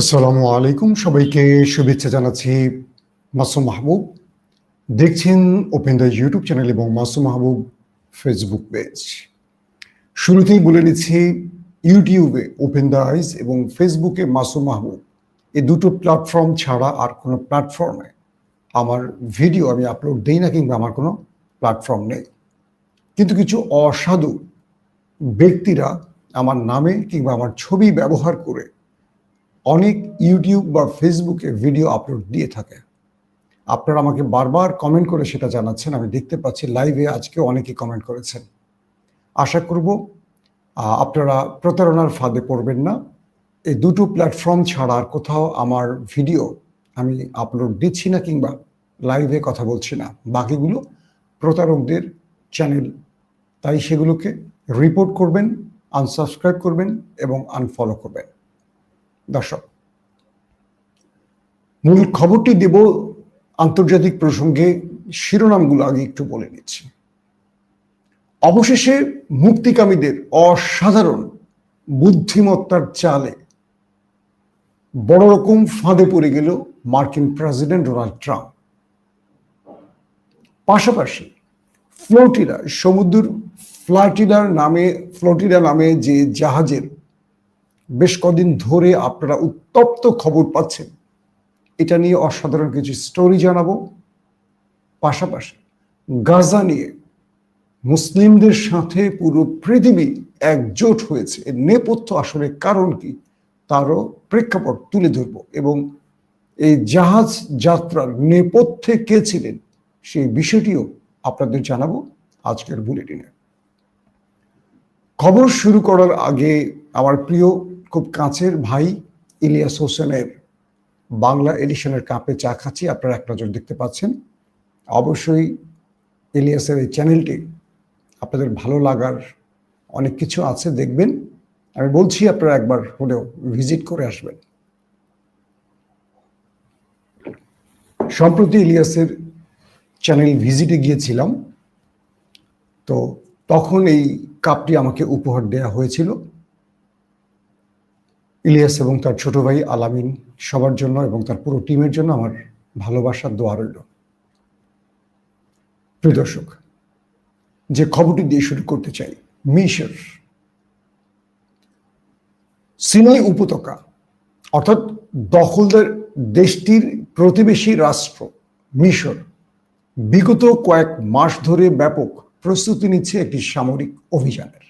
আসসালামু আলাইকুম। সবাইকে শুভেচ্ছা জানাচ্ছি মাসুম মাহবুব। দেখছেন ওপেন দ্য ইউটিউব চ্যানেল এবং মাসুম মাহবুব ফেসবুক পেজ শুরুতেই বলে নিচ্ছি ইউটিউবে ওপেন দ্য আইজ এবং ফেসবুকে মাসুম মাহবুব। এই দুটো প্ল্যাটফর্ম ছাড়া আর কোনো প্ল্যাটফর্মে আমার ভিডিও আমি আপলোড দিই না কিংবা আমার কোনো প্ল্যাটফর্ম নেই। কিন্তু কিছু অসাধু ব্যক্তিরা আমার নামে কিংবা আমার ছবি ব্যবহার করে অনেক ইউটিউব বা ফেসবুকে ভিডিও আপলোড দিয়ে থাকে। আপনারা আমাকে বারবার কমেন্ট করে সেটা জানাচ্ছেন, আমি দেখতে পাচ্ছি লাইভে আজকে অনেকে কমেন্ট করেছেন। আশা করব আপনারা প্রতারণার ফাঁদে পড়বেন না। এই দুটো প্ল্যাটফর্ম ছাড়া আর কোথাও আমার ভিডিও আমি আপলোড দিচ্ছি না কিংবা লাইভে কথা বলছি না। বাকিগুলো প্রতারকদের চ্যানেল তাই সেগুলোকে রিপোর্ট করবেন আনসাবস্ক্রাইব করবেন এবং আনফলো করবেন। দর্শক, মূল খবরটি দেব আন্তর্জাতিক প্রসঙ্গে শিরোনামগুলো আগে একটু বলে নিচ্ছি। অবশেষে মুক্তিকামীদের অসাধারণ বুদ্ধিমত্তার চালে বড় রকম ফাঁদে পড়ে গেল মার্কিন প্রেসিডেন্ট ডোনাল্ড ট্রাম্প। পাশাপাশি ফ্লোটিডা, সমুদ্র ফ্লাটিডার নামে, ফ্লোটিডা নামে যে জাহাজের বেশ কদিন ধরে আপনারা উত্তপ্ত খবর পাচ্ছেন। এটা নিয়ে অসাধারণ কিছু স্টোরি জানাব। পাশাপাশি গাজা নিয়ে মুসলিমদের সাথে পুরো পৃথিবী একজোট হয়েছে। এর নেপথ্য আসলে কারণ কি তারও প্রেক্ষাপট তুলে ধরব এবং এই জাহাজ যাত্রার নেপথ্যে কে ছিলেন সেই বিষয়টিও আপনাদের জানাব আজকের বুলেটিনে খবর শুরু করার আগে আমার প্রিয় খুব কাছের ভাই ইলিয়াস হোসেনের বাংলা এডিশনের কাপে চা খাচ্ছি, আপনারা এক নজর দেখতে পাচ্ছেন। অবশ্যই ইলিয়াসের এই চ্যানেলটি আপনাদের ভালো লাগার অনেক কিছু আছে, দেখবেন। আমি বলছি, আপনারা একবার হলেও ভিজিট করে আসবেন। সম্প্রতি ইলিয়াসের চ্যানেল ভিজিটে গিয়েছিলাম, তো তখন এই কাপটি আমাকে উপহার দেয়া হয়েছিল। ইলিয়াস এবং তার ছোট ভাই আলামিন সবার জন্য এবং তার পুরো টিমের জন্য আমার ভালোবাসার দোয়া রইল। প্রিয় দর্শক, যে খবরটি দিয়ে শুরু করতে চাই, মিশর। সিনাই উপত্যকা, অর্থাৎ দখলদার দেশটির প্রতিবেশী রাষ্ট্র, মিশর, বিগত কয়েক মাস ধরে ব্যাপক প্রস্তুতি নিচ্ছে একটি সামরিক অভিযানের।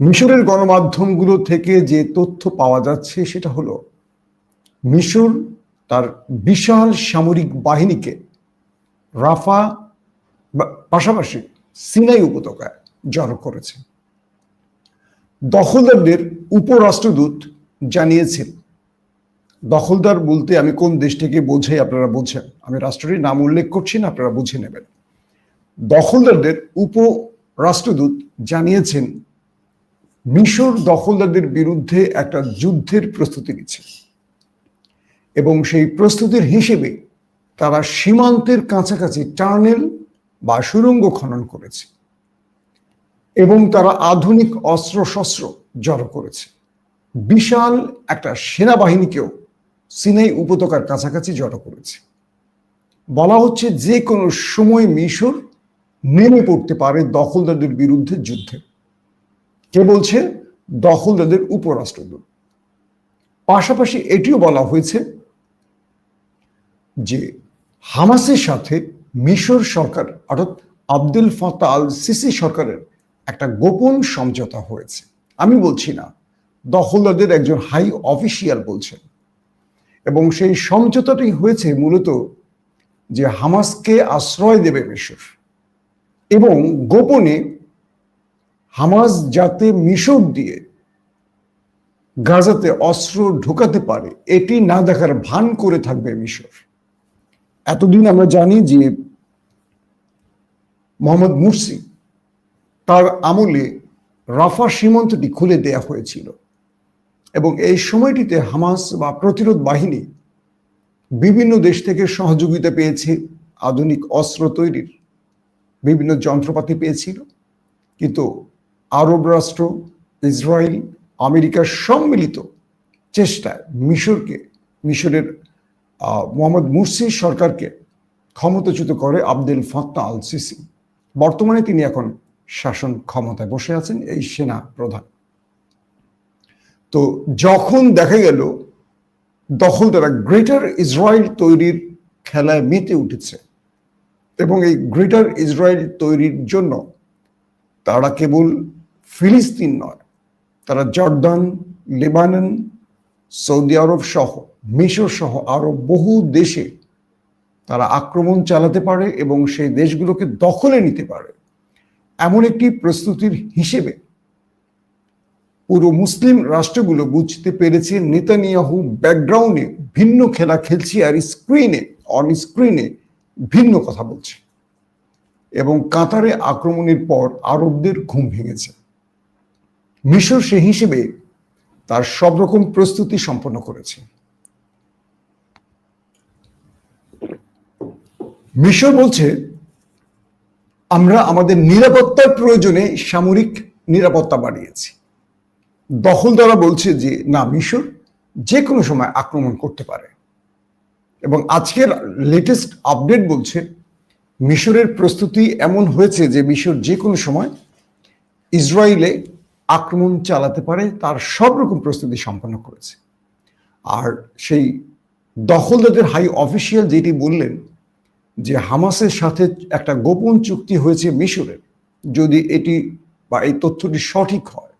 মিশরের গণমাধ্যমগুলো থেকে যে তথ্য পাওয়া যাচ্ছে সেটা হলো, মিশর তার বিশাল সামরিক বাহিনীকে রাফা পাশাপাশি সিনাই উপত্যকায় জড়ো করেছে। দখলদারদের উপরাষ্ট্রদূত জানিয়েছেন, দখলদার বলতে আমি কোন দেশটিকে বোঝাই আপনারা বোঝেন, আমি রাষ্ট্রটির নাম উল্লেখ করছি না, আপনারা বুঝে নেবেন। দখলদারদের উপরাষ্ট্রদূত জানিয়েছেন মিশর দখলদারদের বিরুদ্ধে একটা যুদ্ধের প্রস্তুতি নিচ্ছে। এবং সেই প্রস্তুতির হিসেবে তারা সীমান্তের কাছাকাছি টার্নেল বা সুরঙ্গ খনন করেছে। এবং তারা আধুনিক অস্ত্র শস্ত্র জড়ো করেছে। বিশাল একটা সেনাবাহিনীকেও সিনাই উপত্যকার কাছাকাছি জড়ো করেছে। বলা হচ্ছে যে কোনো সময় মিশর নেমে পড়তে পারে দখলদারদের বিরুদ্ধে যুদ্ধে। কে বলছে দখলদারদের উপরাষ্ট্রদূত। পাশাপাশি এটিও বলা হয়েছে যে হামাসের সাথে মিশর সরকার, অর্থাৎ আব্দুল ফাতা আল সিসি সরকারের একটা গোপন সমঝোতা হয়েছে। আমি বলছি না, দখলদারদের একজন হাই অফিসিয়াল বলছেন। এবং সেই সমঝোতাটি হয়েছে মূলত যে হামাসকে আশ্রয় দেবে মিশর এবং গোপনে হামাস যাতে মিশর দিয়ে গাজাতে অস্ত্র ঢোকাতে পারে, এটি না দেখার ভান করে থাকবে মিশর। এতদিন আমরা জানি যে মোহাম্মদ মুরসি তার আমলে রাফা সীমান্তটি খুলে দেয়া হয়েছিল এবং এই সময়টিতে হামাস বা প্রতিরোধ বাহিনী বিভিন্ন দেশ থেকে সহযোগিতা পেয়েছে, আধুনিক অস্ত্র তৈরির বিভিন্ন যন্ত্রপাতি পেয়েছিল, কিন্তু আরব রাষ্ট্র, ইসরায়েল আমেরিকার সম্মিলিত চেষ্টায় মিশরকে, মিশরের মোহাম্মদ মুরসি সরকারকে ক্ষমতাচ্যুত করে আবদুল ফাত্তা আল সিসি বর্তমানে তিনি এখন শাসন ক্ষমতায় বসে আছেন এই সেনা প্রধান। তো যখন দেখা গেল দখল তারা গ্রেটার ইসরায়েল তৈরির খেলায় মেতে উঠেছে এবং এই গ্রেটার ইসরায়েল তৈরির জন্য তারা কেবল ফিলিস্তিন নয়, তারা জর্দান, লেবানন, সৌদি আরব সহ, মিশর সহ আরও বহু দেশে তারা আক্রমণ চালাতে পারে এবং সেই দেশগুলোকে দখলে নিতে পারে। এমন একটি প্রস্তুতির হিসেবে পুরো মুসলিম রাষ্ট্রগুলো বুঝতে পেরেছে নেতানিয়াহু ব্যাকগ্রাউন্ডে ভিন্ন খেলা খেলছে আর স্ক্রিনে অন স্ক্রিনে ভিন্ন কথা বলছে। এবং কাতারে আক্রমণের পর আরবদের ঘুম ভেঙেছে। মিশর সে হিসেবে তার সব রকম প্রস্তুতি সম্পন্ন করেছে। মিশর বলছে, আমরা আমাদের নিরাপত্তার প্রয়োজনে সামরিক নিরাপত্তা বাড়িয়েছি। দখলদারা বলছে যে, না, মিশর যে কোনো সময় আক্রমণ করতে পারে। এবং আজকের লেটেস্ট আপডেট বলছে, মিশরের প্রস্তুতি এমন হয়েছে যে, মিশর যে কোনো সময় ইসরায়েলে আক্রমণ চালাতে পারে, তার সব রকম প্রস্তুতি সম্পন্ন করেছে। আর সেই দখলদারদের হাই অফিসিয়াল যেটি বললেন, যে হামাসের সাথে একটা গোপন চুক্তি হয়েছে মিশরের যদি এটি বা এই তথ্যটি সঠিক হয়,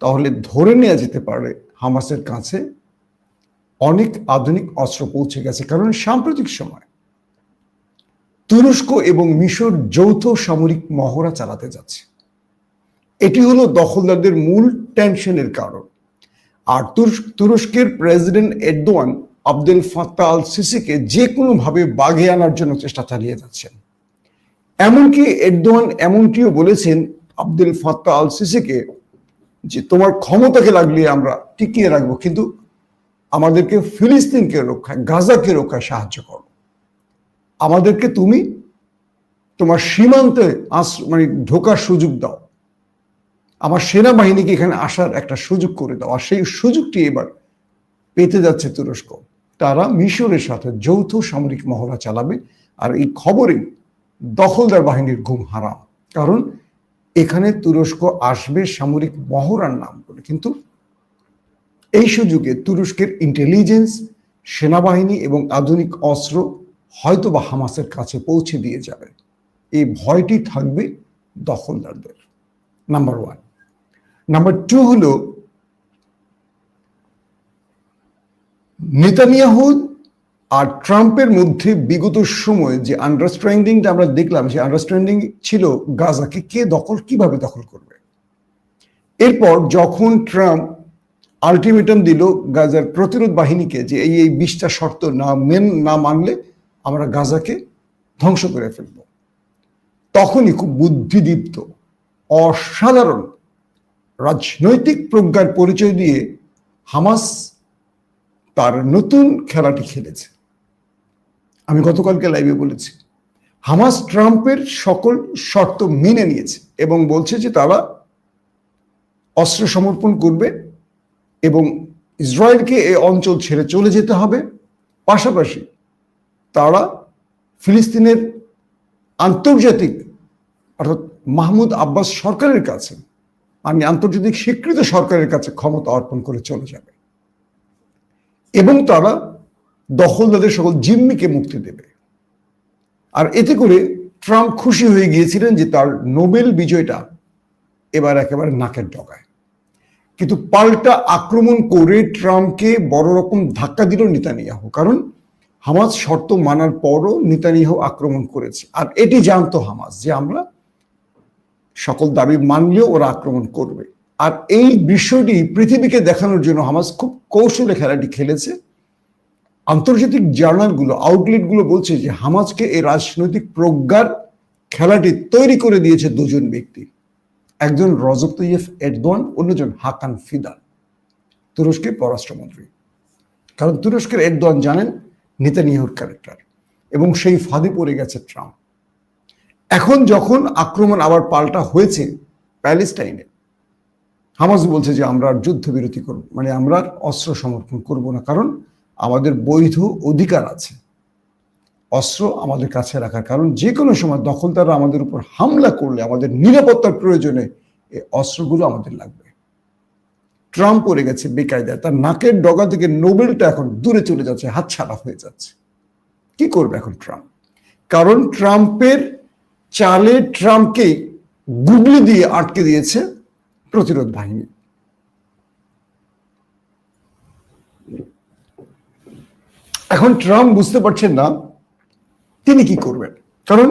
তাহলে ধরে নেওয়া যেতে পারে হামাসের কাছে অনেক আধুনিক অস্ত্র পৌঁছে গেছে। কারণ সাম্প্রতিক সময় তুরস্ক এবং মিশর যৌথ সামরিক মহড়া চালাতে যাচ্ছে। এটি হলো দখলদারদের মূল টেনশনের কারণ। আর তুরস্ক- তুরস্কের president Erdogan Abdul Fattah al সিসিকে যে কোনোভাবে বাগে আনার জন্য চেষ্টা চালিয়ে যাচ্ছেন। এমনকি এরদোয়ান এমনটিও বলেছেন আব্দুল ফাত্তা আল সিসিকে যে, তোমার ক্ষমতাকে লাগলে আমরা টিকিয়ে রাখব, কিন্তু আমাদেরকে ফিলিস্তিনকে রক্ষায়, গাজাকে রক্ষায় সাহায্য করো। আমাদেরকে তুমি তোমার সীমান্তে আস মানে ঢোকার সুযোগ দাও। আমার সেনাবাহিনীকে এখানে আসার একটা সুযোগ করে দাও। আর সেই সুযোগটি এবার পেতে যাচ্ছে তুরস্ক। তারা মিশরের সাথে যৌথ সামরিক মহড়া চালাবে আর এই খবরে দখলদার বাহিনীর ঘুম হারাম। কারণ এখানে তুরস্ক আসবে সামরিক মহড়ার নাম করে। কিন্তু এই সুযোগে তুরস্কের ইন্টেলিজেন্স সেনাবাহিনী এবং আধুনিক অস্ত্র হয়তো বা হামাসের কাছে পৌঁছে দিয়ে যাবে। এই ভয়টি থাকবে দখলদারদের। নাম্বার ওয়ান নাম্বার টু হলো নেতানিয়াহু আর ট্রাম্পের মধ্যে বিগত সময়ে যে আন্ডারস্ট্যান্ডিংটা আমরা দেখলাম, সেই আন্ডারস্ট্যান্ডিং ছিল গাজাকে কে দখল, কীভাবে দখল করবে? এরপর যখন ট্রাম্প আলটিমেটাম দিল গাজার প্রতিরোধ বাহিনীকে যে এই এই বিশটা শর্ত না মেন, না মানলে আমরা গাজাকে ধ্বংস করে ফেলব। তখনই খুব বুদ্ধিদীপ্ত, অসাধারণ রাজনৈতিক প্রজ্ঞার পরিচয় দিয়ে হামাস তার নতুন খেলাটি খেলেছে। আমি গতকালকে লাইভে বলেছি, হামাস ট্রাম্পের সকল শর্ত মেনে নিয়েছে এবং বলছে যে তারা অস্ত্র সমর্পণ করবে এবং ইসরায়েলকে এই অঞ্চল ছেড়ে চলে যেতে হবে। পাশাপাশি তারা ফিলিস্তিনের আন্তর্জাতিক, অর্থাৎ মাহমুদ আব্বাস সরকারের কাছে আমি আন্তর্জাতিক স্বীকৃত সরকারের কাছে ক্ষমতা অর্পণ করে চলে যাবে। এবং তারা দখলদারদের সকল জিম্মিকে মুক্তি দেবে। আর এতে করে ট্রাম্প খুশি হয়ে গিয়েছিলেন যে তার নোবেল বিজয়টা এবার একেবারে নাকের ডগায়। কিন্তু পাল্টা আক্রমণ করে ট্রাম্পকে বড় রকম ধাক্কা দিল নেতানিয়াহু, কারণ হামাজ শর্ত মানার পরও নেতানিয়াহু আক্রমণ করেছে। আর এটি জানতো হামাজ যে আমরা সকল দাবি মানলেও ওরা আক্রমণ করবে। আর এই বিষয়টি পৃথিবীকে দেখানোর জন্য হামাস খুব কৌশলে খেলাটি খেলেছে। আন্তর্জাতিক জার্নালগুলো, আউটলেটগুলো বলছে যে হামাজকে এই রাজনৈতিক প্রজ্ঞার খেলাটি তৈরি করে দিয়েছে দুজন ব্যক্তি। একজন রজব তৈয়ফ এরদোয়ান, অন্যজন হাকান ফিদান, তুরস্কের পররাষ্ট্রমন্ত্রী। কারণ তুরস্কের এরদোয়ান জানেন নেতানিয়াহুর ক্যারেক্টার এবং সেই ফাঁদে পড়ে গেছে ট্রাম্প। এখন যখন আক্রমণ আবার পাল্টা হয়েছে প্যালেস্টাইনে, হামাস বলছে যে আমরা যুদ্ধবিরতি করব মানে আমরা অস্ত্র সমর্পণ করব না, কারণ আমাদের বৈধ অধিকার আছে। অস্ত্র আমাদের কাছে রাখার কারণ যে কোনো সময় দখলদাররা আমাদের উপর হামলা করলে আমাদের নিরাপত্তার প্রয়োজনে এই অস্ত্রগুলো আমাদের লাগবে। ট্রাম্প পড়ে গেছে বেকায়দায়, তার নাকের ডগা থেকে নোবেলটা এখন দূরে চলে যাচ্ছে হাত হাতছাড়া হয়ে যাচ্ছে। কি করবে এখন ট্রাম্প? কারণ ট্রাম্পের চালে ট্রাম্পকে গুগলি দিয়ে আটকে দিয়েছে প্রতিরোধ বাহিনী। এখন ট্রাম্প বুঝতে পারছেন না তিনি কি করবেন। কারণ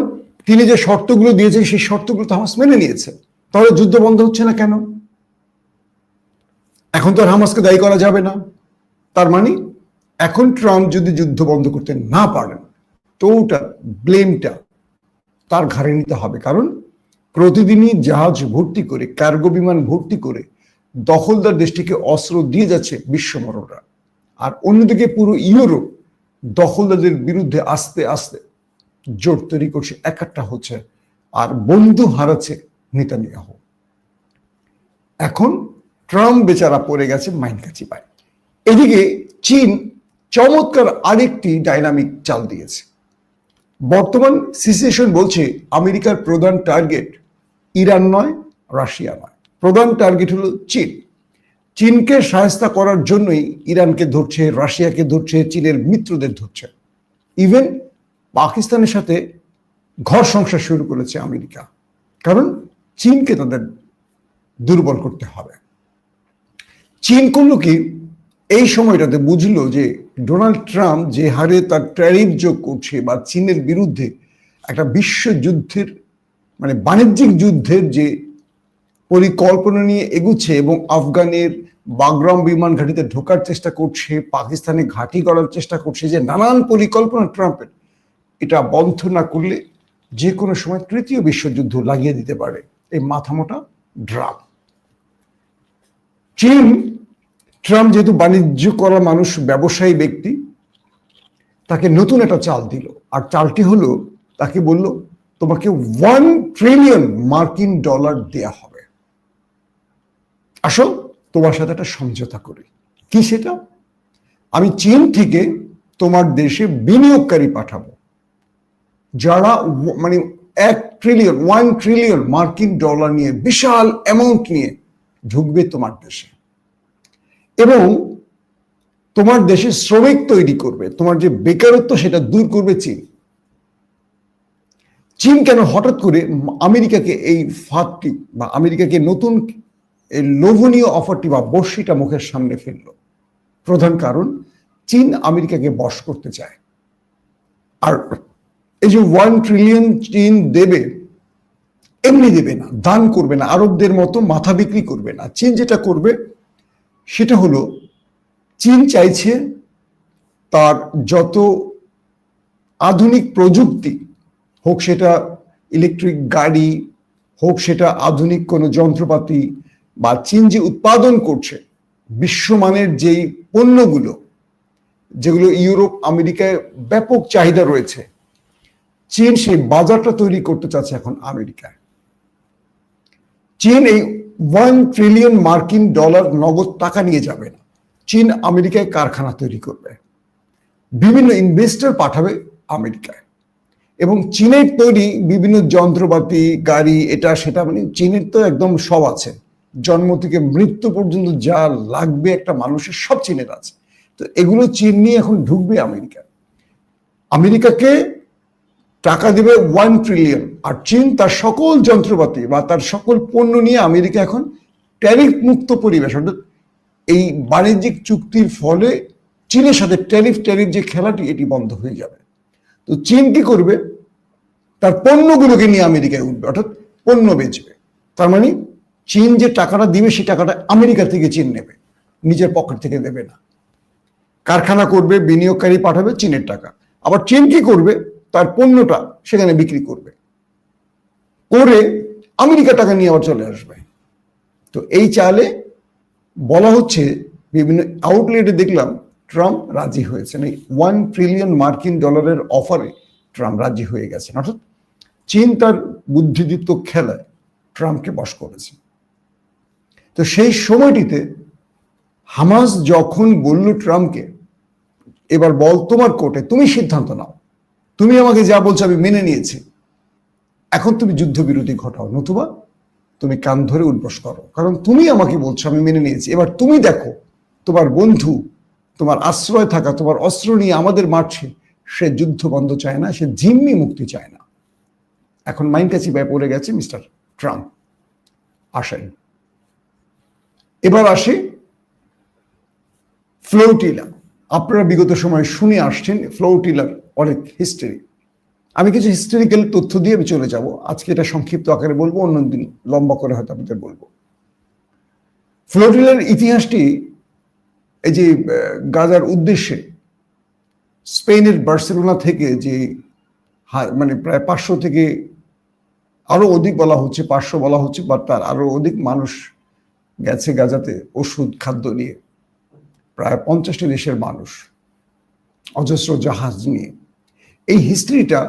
তিনি যে শর্তগুলো দিয়েছেন, সেই শর্তগুলো তো হামাস মেনে নিয়েছে। তাহলে যুদ্ধ বন্ধ হচ্ছে না কেন? এখন তো আর হামাসকে দায়ী করা যাবে না। তার মানে এখন ট্রাম্প যদি যুদ্ধ বন্ধ করতে না পারেন, তো ওটা ব্লেমটা তার ঘাড়ে নিতে হবে। কারণ প্রতিদিনই জাহাজ ভর্তি করে, কার্গো বিমান ভর্তি করে দখলদার দেশটিকে অস্ত্র দিয়ে যাচ্ছে বিশ্বমরণরা আর অন্যদিকে পুরো ইউরোপ দখলদারদের বিরুদ্ধে আস্তে আস্তে জোট তৈরি করছে। একাট্টা হচ্ছে আর বন্ধু হারাচ্ছে নেতানিয়াহ। এখন ট্রাম্প বেচারা পড়ে গেছে মাইন কাছি পায়। এদিকে চীন চমৎকার আরেকটি ডাইনামিক চাল দিয়েছে। বর্তমান সিচুয়েশন বলছে আমেরিকার প্রধান টার্গেট ইরান নয়, রাশিয়া নয়। প্রধান টার্গেট হলো চীন। চীনকে সাহায্য করার জন্যই ইরানকে ধরছে, রাশিয়াকে ধরছে, চীনের মিত্রদের ধরছে। ইভেন পাকিস্তানের সাথে ঘর সংসার শুরু করেছে আমেরিকা। কারণ চীনকে তাদের দুর্বল করতে হবে। চীন করল কি? এই সময়টাতে বুঝলো যে ডোনাল্ড ট্রাম্প যে হারে তার ট্যারিফ যোগ করছে বা চীনের বিরুদ্ধে একটা বিশ্বযুদ্ধের মানে বাণিজ্যিক যুদ্ধের যে পরিকল্পনা নিয়ে এগুচ্ছে এবং আফগানের বাগরাম বিমান ঘাটিতে ঢোকার চেষ্টা করছে, পাকিস্তানে ঘাঁটি করার চেষ্টা করছে, যে নানান পরিকল্পনা ট্রাম্পের, এটা বন্ধ না করলে যে কোনো সময় তৃতীয় বিশ্বযুদ্ধ লাগিয়ে দিতে পারে। এই মাথামোটা ড্রাম। চীন ট্রাম্প যেহেতু বাণিজ্য করা মানুষ, ব্যবসায়ী ব্যক্তি, তাকে নতুন একটা চাল দিল। আর চালটি হলো, তাকে বলল, তোমাকে ওয়ান ট্রিলিয়ন মার্কিন ডলার দেয়া হবে। আসো, তোমার সাথে একটা সমঝোতা করি। কি সেটা? আমি চীন থেকে তোমার দেশে বিনিয়োগকারী পাঠাবো। যারা মানে এক ট্রিলিয়ন ওয়ান ট্রিলিয়ন মার্কিন ডলার নিয়ে বিশাল অ্যামাউন্ট নিয়ে ঢুকবে তোমার দেশে। এবং তোমার দেশে শ্রমিক তৈরি করবে, তোমার যে বেকারত্ব সেটা দূর করবে চীন। চীন কেন হঠাৎ করে আমেরিকাকে এই ফাঁদটি বা আমেরিকাকে নতুন এই লোভনীয় অফারটি বা বর্ষিটা মুখের সামনে ফেলল? প্রধান কারণ, চীন আমেরিকাকে বশ করতে চায়। আর এই যে ওয়ান ট্রিলিয়ন চীন দেবে, এমনি দেবে না, দান করবে না, আরবদের মতো মাথা বিক্রি করবে না। চীন যেটা করবে সেটা হলো, চীন চাইছে তার যত আধুনিক প্রযুক্তি, হোক সেটা ইলেকট্রিক গাড়ি, হোক সেটা আধুনিক কোনো যন্ত্রপাতি বা চীন যে উৎপাদন করছে বিশ্বমানের যেই পণ্যগুলো, যেগুলো ইউরোপ, আমেরিকায় ব্যাপক চাহিদা রয়েছে, চীন সেই বাজারটা তৈরি করতে চাচ্ছে এখন আমেরিকায়। চীন এই ওয়ান ট্রিলিয়ন মার্কিন ডলার নগদ টাকা নিয়ে যাবে। চীন আমেরিকায় কারখানা তৈরি করবে। বিভিন্ন ইনভেস্টর পাঠাবে আমেরিকায়। এবং চীনের তৈরি বিভিন্ন যন্ত্রপাতি, গাড়ি, এটা, সেটা মানে চীনের তো একদম সব আছে। জন্ম থেকে মৃত্যু পর্যন্ত যা লাগবে একটা মানুষের সব চীনের আছে। তো এগুলো চীন নিয়ে এখন ঢুকবে আমেরিকা। আমেরিকাকে টাকা দেবে ওয়ান ট্রিলিয়ন আর চীন তার সকল যন্ত্রপাতি বা তার সকল পণ্য নিয়ে আমেরিকা এখন ট্যারিফ মুক্ত পরিবেশ। অর্থাৎ এই বাণিজ্যিক চুক্তির ফলে চীনের সাথে ট্যারিফ ট্যারিফ যে খেলাটি, এটি বন্ধ হয়ে যাবে। তো চীন কি করবে? তার পণ্যগুলোকে নিয়ে আমেরিকায় উঠবে, অর্থাৎ পণ্য বেচবে। তার মানে চীন যে টাকাটা দিবে, সেই টাকাটা আমেরিকা থেকে চীন নেবে। নিজের পকেট থেকে দেবে না। কারখানা করবে, বিনিয়োগকারী পাঠাবে চীনের টাকা। আবার চীন কি করবে? তার পণ্যটা সেখানে বিক্রি করবে। করে আমেরিকা টাকা নিয়ে আবার চলে আসবে। তো এই চালে বলা হচ্ছে বিভিন্ন আউটলেটে দেখলাম ট্রাম্প রাজি হয়েছেন এই ওয়ান ট্রিলিয়ন মার্কিন ডলারের অফারে ট্রাম্প রাজি হয়ে গেছেন। অর্থাৎ চীন তার বুদ্ধিদীপ্ত খেলায় ট্রাম্পকে বশ করেছে। তো সেই সময়টিতে হামাস যখন বলল ট্রাম্পকে, এবার বল তোমার কোর্টে, তুমি সিদ্ধান্ত নাও। তুমি আমাকে যা বলছো আমি মেনে নিয়েছি। এখন তুমি যুদ্ধবিরতি ঘটাও, নতুবা তুমি কান ধরে উদ্বাস করো। কারণ তুমি আমাকে বলছো আমি মেনে নিয়েছি। এবার তুমি দেখো, তোমার বন্ধু, তোমার আশ্রয় থাকা, তোমার অস্ত্র নিয়ে আমাদের মারছে, সে যুদ্ধ বন্ধ চায় না, সে জিম্মি মুক্তি চায় না। এখন মাইন কাছি ব্যয় পড়ে গেছে মিস্টার ট্রাম্প। আসেন। এবার আসে ফ্লোটিলা। আপনারা বিগত সময় শুনে আসছেন, ফ্লোটিলার অনেক হিস্টরি আমি কিছু হিস্টোরিক্যাল তথ্য দিয়ে আমি চলে যাব। আজকে এটা সংক্ষিপ্ত আকারে বলব, অন্যদিন লম্বা করে হয়তো আপনাদের বলব। ফ্লোটিলার ইতিহাসটি এই যে গাজার উদ্দেশ্যে স্পেনের বার্সেলোনা থেকে যে মানে প্রায় পাঁচশো থেকে আরও অধিক বলা হচ্ছে, পাঁচশো বলা হচ্ছে, বা তার আরও অধিক মানুষ গেছে গাজাতে ওষুধ, খাদ্য নিয়ে। প্রায় পঞ্চাশটি দেশের মানুষ, অজস্র জাহাজ নিয়ে। এই হিস্ট্রিটা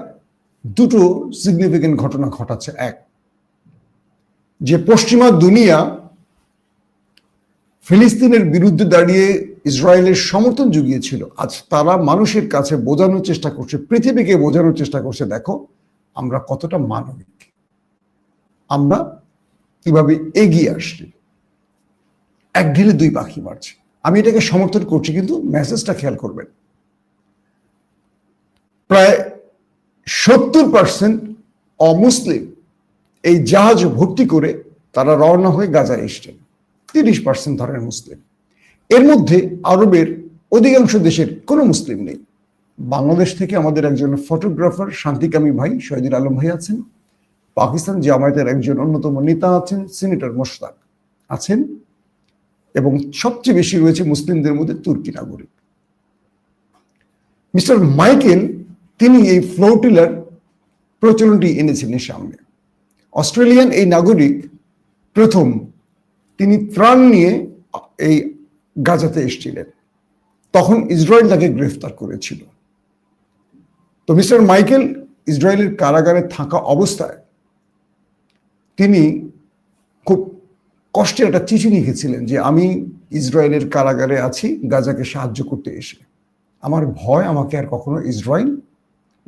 দুটো সিগনিফিকেন্ট ঘটনা ঘটাচ্ছে। এক, যে পশ্চিমা দুনিয়া ফিলিস্তিনের বিরুদ্ধে দাঁড়িয়ে ইসরায়েলের সমর্থন জুগিয়েছিল। আজ তারা মানুষের কাছে বোঝানোর চেষ্টা করছে, পৃথিবীকে বোঝানোর চেষ্টা করছে, দেখো আমরা কতটা মানবিক। আমরা কীভাবে এগিয়ে আসছি। এক ঢিলে দুই পাখি মারছে। আমি এটাকে সমর্থন করছি, কিন্তু মেসেজটা খেয়াল করবেন। প্রায় সত্তর পার্সেন্ট অমুসলিম এই জাহাজ ভর্তি করে তারা রওনা হয়ে গাজায় এসছেন। তিরিশ পার্সেন্ট ধরেন মুসলিম। এর মধ্যে আরবের অধিকাংশ দেশের কোনো মুসলিম নেই। বাংলাদেশ থেকে আমাদের একজন ফটোগ্রাফার শান্তিকামী ভাই শহীদুল আলম ভাই আছেন। পাকিস্তান জামায়াতের একজন অন্যতম নেতা আছেন, সিনেটর মোশতাক আছেন এবং সবচেয়ে বেশি রয়েছে মুসলিমদের মধ্যে তুর্কি নাগরিক। মিস্টার মাইকেল তিনি এই ফ্লোটিলার প্রচলনটি এনেছিলেন সামনে। অস্ট্রেলিয়ান এই নাগরিক প্রথম তিনি ত্রাণ নিয়ে এই গাজাতে এসেছিলেন। তখন ইসরায়েল তাকে গ্রেফতার করেছিল। তো মিস্টার মাইকেল ইসরায়েলের কারাগারে থাকা অবস্থায় তিনি খুব কষ্টের একটা চিঠি লিখেছিলেন যে, আমি ইসরায়েলের কারাগারে আছি, গাজাকে সাহায্য করতে এসে। আমার ভয় আমাকে আর কখনো ইসরায়েল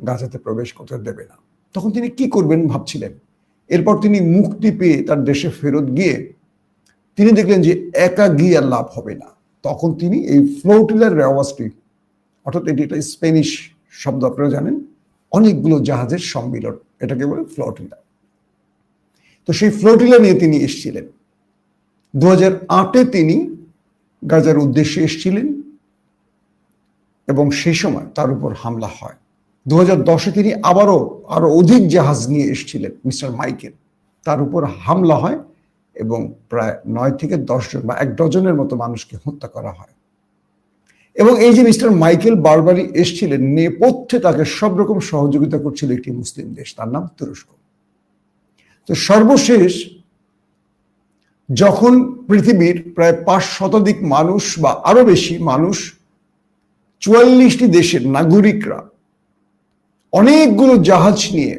গাজাতে প্রবেশ করতে দেবে না। তখন তিনি কি করবেন ভাবছিলেন। এরপর তিনি মুক্তি পেয়ে তার দেশে ফেরত গিয়ে তিনি দেখলেন যে একা গিয়ে আর লাভ হবে না। তখন তিনি এই ফ্লোটিলার রেওয়াজটি অর্থাৎ এটি একটা স্পেনিশ শব্দ, আপনারা জানেন, অনেকগুলো জাহাজের সম্মিলন, এটাকে বলে ফ্লোটিলা। তো সেই ফ্লোটিলা নিয়ে তিনি এসেছিলেন। দু হাজার আটে তিনি গাজার উদ্দেশ্যে এসেছিলেন এবং সেই সময় তার উপর হামলা হয়। দু হাজার দশে তিনি আবারও আরও অধিক জাহাজ নিয়ে এসেছিলেন, মিস্টার মাইকেল। তার উপর হামলা হয় এবং প্রায় নয় থেকে দশ জন বা এক ডজনের মতো মানুষকে হত্যা করা হয়। এবং এই যে মিস্টার মাইকেল বারবারই এসেছিলেন, নেপথ্যে তাকে সব রকম সহযোগিতা করছিল একটি মুসলিম দেশ, তার নাম তুরস্ক। তো সর্বশেষ, যখন পৃথিবীর প্রায় পাঁচ শতাধিক মানুষ বা আরও বেশি মানুষ, চুয়াল্লিশটি দেশের নাগরিকরা অনেকগুলো জাহাজ নিয়ে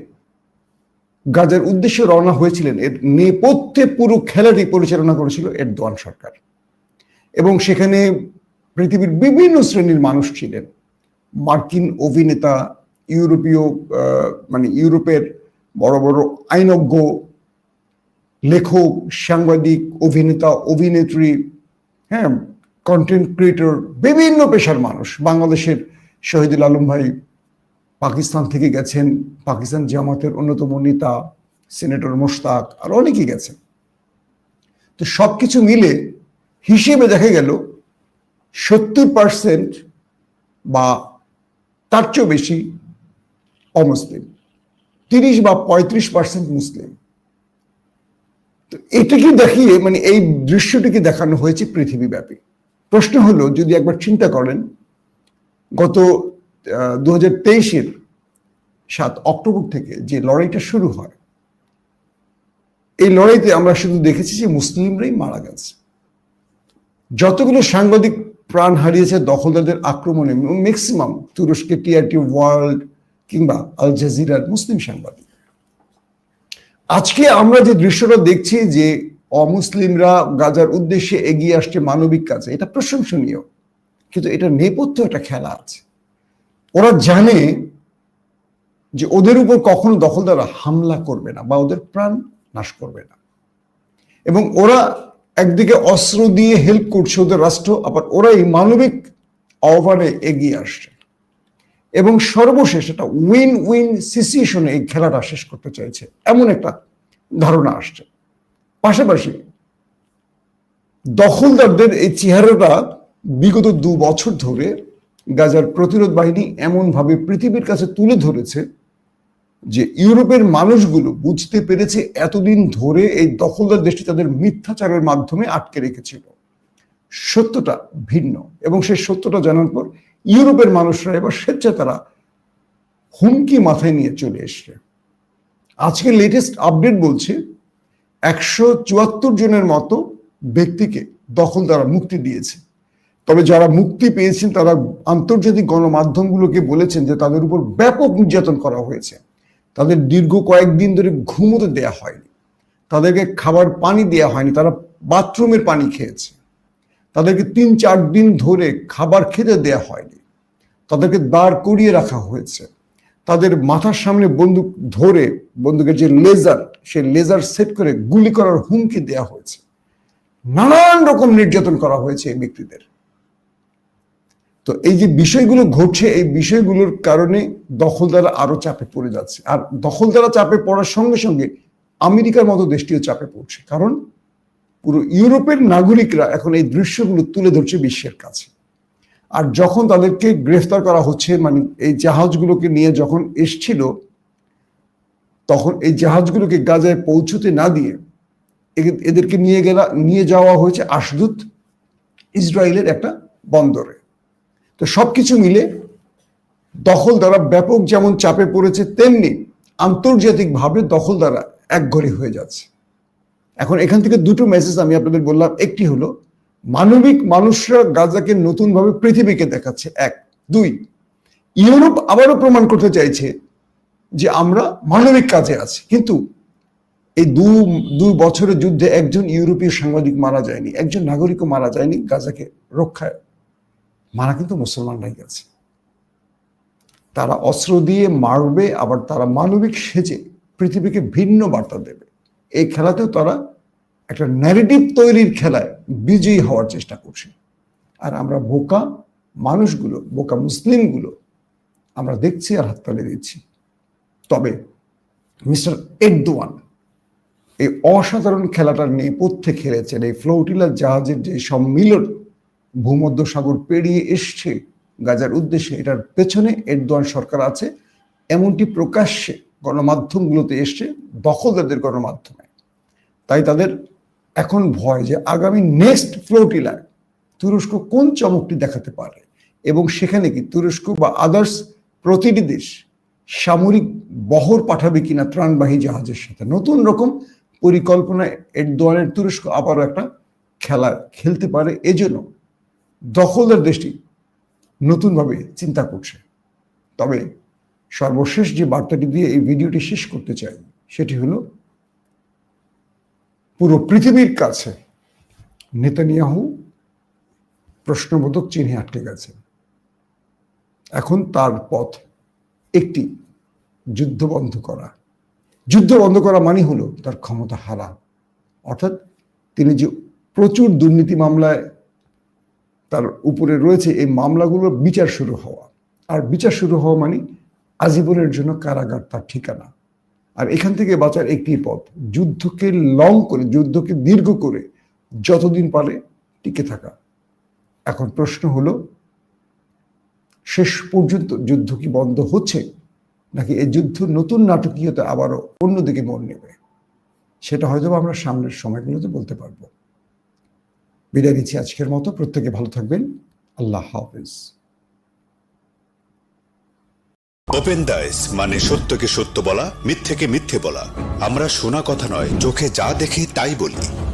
গাজার উদ্দেশ্যে রওনা হয়েছিলেন। এর নেপথ্যে পুরো খেলাটি পরিচালনা করেছিল এর এরদোয়ান সরকার। এবং সেখানে পৃথিবীর বিভিন্ন শ্রেণির মানুষ ছিলেন। মার্কিন অভিনেতা, ইউরোপীয় মানে ইউরোপের বড় বড় আইনজ্ঞ, লেখক, সাংবাদিক, অভিনেতা, অভিনেত্রী হ্যাঁ কন্টেন্ট ক্রিয়েটর বিভিন্ন পেশার মানুষ। বাংলাদেশের শহীদুল আলম ভাই পাকিস্তান থেকে গেছেন পাকিস্তান জামাতের অন্যতম নেতা, সিনেটর মোশতাক, আর অনেকেই গেছেন। তো সবকিছু মিলে হিসেবে দেখা গেল সত্তর পার্সেন্ট বা তার চেয়েও বেশি অমুসলিম, তিরিশ বা পঁয়ত্রিশ পার্সেন্ট মুসলিম। তো এটাকে দেখিয়ে মানে এই দৃশ্যটিকে দেখানো হয়েছে পৃথিবীব্যাপী। প্রশ্ন হলো, যদি একবার চিন্তা করেন, গত দু হাজার তেইশের সাত অক্টোবর থেকে যে লড়াইটা শুরু হয়, এই লড়াইতে আমরা শুধু দেখেছি যে মুসলিমরাই মারা গেছে। যতগুলো সাংবাদিক প্রাণ হারিয়েছে দখলদারদের আক্রমণে ম্যাক্সিমাম তুরস্কে টিআরটি ওয়ার্ল্ড কিংবা আল জাজিরার মুসলিম সাংবাদিক। আজকে আমরা যে দৃশ্যটা দেখছি যে অমুসলিমরা গাজার উদ্দেশ্যে এগিয়ে আসছে মানবিক কাজে, এটা প্রশংসনীয়। কিন্তু এটা নেপথ্য একটা খেলা আছে। ওরা জানে যে ওদের উপর কখনো দখলদাররা হামলা করবে না বা ওদের প্রাণ নাশ করবে না। এবং ওরা একদিকে অস্ত্র দিয়ে হেল্প করছে ওদের রাষ্ট্র, আবার ওরাই মানবিক আহ্বানে এগিয়ে আসছে। এবং সর্বশেষ একটা উইন উইন সিচুয়েশনে এই খেলাটা শেষ করতে চাইছে। এমন একটা ধারণা আসছে। পাশাপাশি দখলদারদের এই চেহারাটা বিগত দু বছর ধরে গাজার প্রতিরোধ বাহিনী এমনভাবে পৃথিবীর কাছে তুলে ধরেছে যে ইউরোপের মানুষগুলো বুঝতে পেরেছে এতদিন ধরে এই দখলদার দেশটি তাদের মিথ্যাচারের মাধ্যমে আটকে রেখেছিল। সত্যটা ভিন্ন এবং সেই সত্যটা জানার পর ইউরোপের মানুষরা এবার স্বেচ্ছায় তারা হুমকি মাথায় নিয়ে চলে এসছে। আজকে লেটেস্ট আপডেট বলছে একশো চুয়াত্তর জনের মতো ব্যক্তিকে দখল দ্বারা মুক্তি দিয়েছে। তবে যারা মুক্তি পেয়েছেন, তারা আন্তর্জাতিক গণমাধ্যমগুলোকে বলেছেন যে তাদের উপর ব্যাপক নির্যাতন করা হয়েছে। তাদের দীর্ঘ কয়েকদিন ধরে ঘুমোতে দেয়া হয়নি। তাদেরকে খাবার পানি দেয়া হয়নি, তারা বাথরুমের পানি খেয়েছে। তাদেরকে তিন চার দিন ধরে খাবার খেতে দেয়া হয়নি। তাদেরকে দাঁড় করিয়ে রাখা হয়েছে। তাদের মাথার সামনে বন্দুক ধরে, বন্দুকের যে লেজার সে লেজার সেট করে গুলি করার হুমকি দেয়া হয়েছে। নানান রকম নির্যাতন করা হয়েছে এই ব্যক্তিদের। তো এই যে বিষয়গুলো ঘটছে, এই বিষয়গুলোর কারণে দখলদারা আরও চাপে পড়ে যাচ্ছে। আর দখলদারা চাপে পড়ার সঙ্গে সঙ্গে আমেরিকার মতো দেশটিও চাপে পড়ছে। কারণ পুরো ইউরোপের নাগরিকরা এখন এই দৃশ্যগুলো তুলে ধরছে বিশ্বের কাছে। আর যখন তাদেরকে গ্রেফতার করা হচ্ছে মানে এই জাহাজগুলোকে নিয়ে যখন এসছিল, তখন এই জাহাজগুলোকে গাজায় পৌঁছতে না দিয়ে এদেরকে নিয়ে গেলা নিয়ে যাওয়া হয়েছে আশদুত ইসরায়েলের একটা বন্দরে। তো সবকিছু মিলে দখল দ্বারা ব্যাপক যেমন চাপে পড়েছে, তেমনি আন্তর্জাতিকভাবে দখল দ্বারা একঘরে হয়ে যাচ্ছে। এখন এখান থেকে দুটো মেসেজ আমি আপনাদের বললাম। একটি হলো, মানবিক মানুষরা গাজাকে নতুনভাবে পৃথিবীকে দেখাচ্ছে। এক। দুই, ইউরোপ আবারও প্রমাণ করতে চাইছে যে আমরা মানবিক কাজে আছি। কিন্তু এই দু, দুই বছরের যুদ্ধে একজন ইউরোপীয় সাংবাদিক মারা যায়নি, একজন নাগরিকও মারা যায়নি গাজাকে রক্ষায়। মারা কিন্তু মুসলমানরাই গেছে। তারা অস্ত্র দিয়ে মারবে, আবার তারা মানবিক সেজে পৃথিবীকে ভিন্ন বার্তা দেবে। এই খেলাতেও তারা একটা ন্যারেটিভ তৈরির খেলায় বিজয়ী হওয়ার চেষ্টা করছে। আর আমরা বোকা মানুষগুলো, বোকা মুসলিমগুলো আমরা দেখছি আর হাততালি দিচ্ছি। তবে মিস্টার এরদোয়ান এই অসাধারণ খেলাটার নেপথ্যে খেলেছেন, এই ফ্লোটিলার জাহাজের যে সম্মিলন ভূমধ্য সাগর পেরিয়ে এসছে গাজার উদ্দেশ্যে, এটার পেছনে এরদোয়ান সরকার আছে। এমনটি প্রকাশ্যে গণমাধ্যমগুলোতে এসছে, দখলদারদের গণমাধ্যমে। তাই তাদের এখন ভয় যে আগামী নেক্সট ফ্লোটিলায় তুরস্ক কোন চমকটি দেখাতে পারে এবং সেখানে কি তুরস্ক বা আদার্স প্রতিটি দেশ সামরিক বহর পাঠাবে কিনা ত্রাণবাহী জাহাজের সাথে? নতুন রকম পরিকল্পনায় এরদোয়ানের তুরস্ক আবারও একটা খেলা খেলতে পারে। এজন্য দখলদার দেশটি নতুনভাবে চিন্তা করছে। তবে সর্বশেষ যে বার্তাটি দিয়ে এই ভিডিওটি শেষ করতে চাই, সেটি হলো, পুরো পৃথিবীর কাছে নেতানিয়াহু প্রশ্নবোধক চিহ্নে আটকে গেছে। এখন তার পথ একটি যুদ্ধ বন্ধ করা। যুদ্ধ বন্ধ করা মানে হলো তার ক্ষমতা হারা। অর্থাৎ তিনি যে প্রচুর দুর্নীতি মামলায় তার উপরে রয়েছে এই মামলাগুলোর বিচার শুরু হওয়া। আর বিচার শুরু হওয়া মানে আজীবনের জন্য কারাগার তার ঠিকানা। আর এখান থেকে বাঁচার একটি পথ, যুদ্ধকে লং করে, যুদ্ধকে দীর্ঘ করে যতদিন পারে টিকে থাকা। এখন প্রশ্ন হলো, শেষ পর্যন্ত যুদ্ধ কি বন্ধ হচ্ছে? নাকি এই যুদ্ধ নতুন নাটকীয়তা আবারও অন্যদিকে মন নেবে? সেটা হয়তো আমরা সামনের সময়গুলোতে বলতে পারব। বিদায় দিচ্ছি আজকের মতো। প্রত্যেকে ভালো থাকবেন। আল্লাহ হাফিজ। ওপেন দাইস মানে সত্যকে সত্য বলা, মিথ্যেকে মিথ্যে বলা। আমরা শোনা কথা নয়, চোখে যা দেখি তাই বলি।